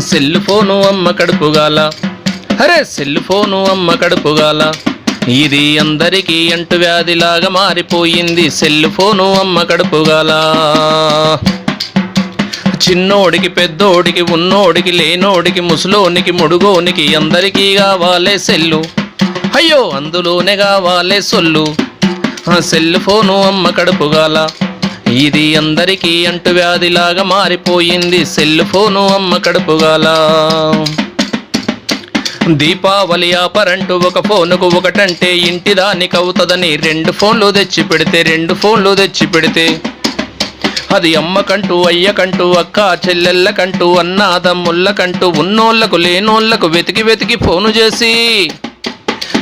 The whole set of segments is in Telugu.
సెల్ ఫోను అమ్మ కడుపుగాల. అరే సెల్ ఫోను అమ్మ కడుపుగాల. ఇది అందరికీ అంటు వ్యాధిలాగా మారిపోయింది. సెల్ ఫోను అమ్మ కడుపుగాల. చిన్నోడికి పెద్దోడికి ఉన్నోడికి లేనోడికి ముసలోనికి ముడుగోనికి అందరికీ కావాలే సెల్లు. అయ్యో అందులోనే కావాలే సొల్లు. సెల్ ఫోను అమ్మ కడుపుగాల. ఇది అందరికీ అంటు వ్యాధిలాగా మారిపోయింది. సెల్ ఫోను అమ్మ కడుపుగాల. దీపావళి ఆపరంటూ ఒక ఫోనుకు ఒకటంటే ఇంటి దానికి అవుతుందని రెండు ఫోన్లు తెచ్చి పెడితే రెండు ఫోన్లు తెచ్చి పెడితే. అది అమ్మకంటూ అయ్యకంటూ అక్క చెల్లెళ్ళకంటూ అన్నాదమ్ముళ్ళకంటూ ఉన్నోళ్ళకు లేనోళ్ళకు వెతికి వెతికి ఫోను చేసి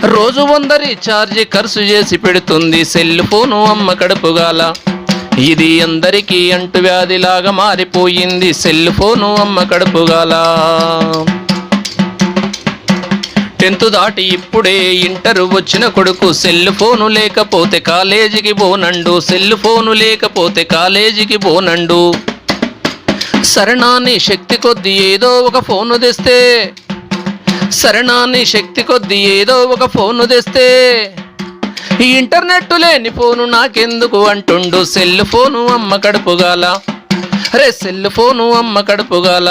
రోజు వందరి ఛార్జీ ఖర్చు చేసి పెడుతుంది. సెల్ ఫోను అమ్మ కడుపుగాల. ఇది అందరికీ అంటు వ్యాధిలాగా మారిపోయింది. సెల్ ఫోను అమ్మ కడుపుగాల టెన్త్ దాటి ఇప్పుడే ఇంటర్ వచ్చిన కొడుకు సెల్ ఫోను లేకపోతే కాలేజీకి పోనండు. సెల్ ఫోను లేకపోతే కాలేజీకి పోనండు. సరణాన్ని శక్తి కొద్ది ఏదో ఒక ఫోను తెస్తే. సరణాన్ని శక్తి కొద్ది ఏదో ఒక ఫోను తెస్తే. ఇంటర్నెట్ లేని ఫోను నాకెందుకు అంటుండు? సెల్ ఫోను అమ్మ కడుపుగాల. అరే సెల్ ఫోను అమ్మ కడుపుగాల.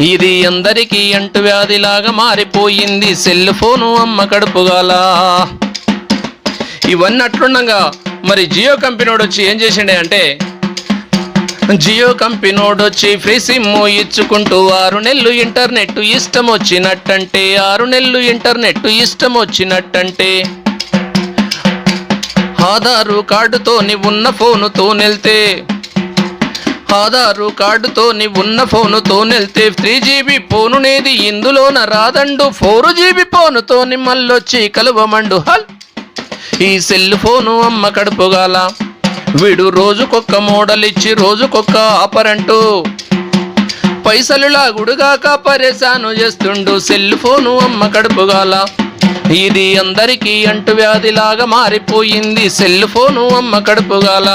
ఇది అందరికీ అంటు వ్యాధిలాగా మారిపోయింది. సెల్ ఫోను అమ్మ కడుపుగాల. ఇవన్నీ అట్లుండగా మరి జియో కంపెనీడు వచ్చి ఏం చేసిండే అంటే జియో కంపెనీడు వచ్చి ఫ్రీ సిమ్ ఇచ్చుకుంటూ ఆరు నెలలు ఇంటర్నెట్ ఇష్టం వచ్చినట్టంటే ఆరు నెలలు ఇంటర్నెట్ ఇష్టం వచ్చినట్టంటే ఆధారు కార్డుతో ఉన్న ఫోనుతో నెళ్తే. ఆధారు కార్డుతో ఉన్న ఫోనుతో నెళ్తే త్రీ జీబీ ఫోనునేది ఇందులోన రాదండు. ఫోర్ జీబీ ఫోనుతో నిమ్మల్లొచ్చి కలువమండు. హల్! ఈ సెల్ ఫోను అమ్మ కడుపుగాల. వీడు రోజుకొక్క మోడల్ ఇచ్చి రోజుకొక్క ఆఫర్ పైసలులా గుడుగాక పరేశాను చేస్తుండు. సెల్ ఫోను అమ్మ కడుపుగాల. ఇది అందరికీ అంటువ్యాధిలాగా మారిపోయింది. సెల్ ఫోను అమ్మ కడుపుగాల.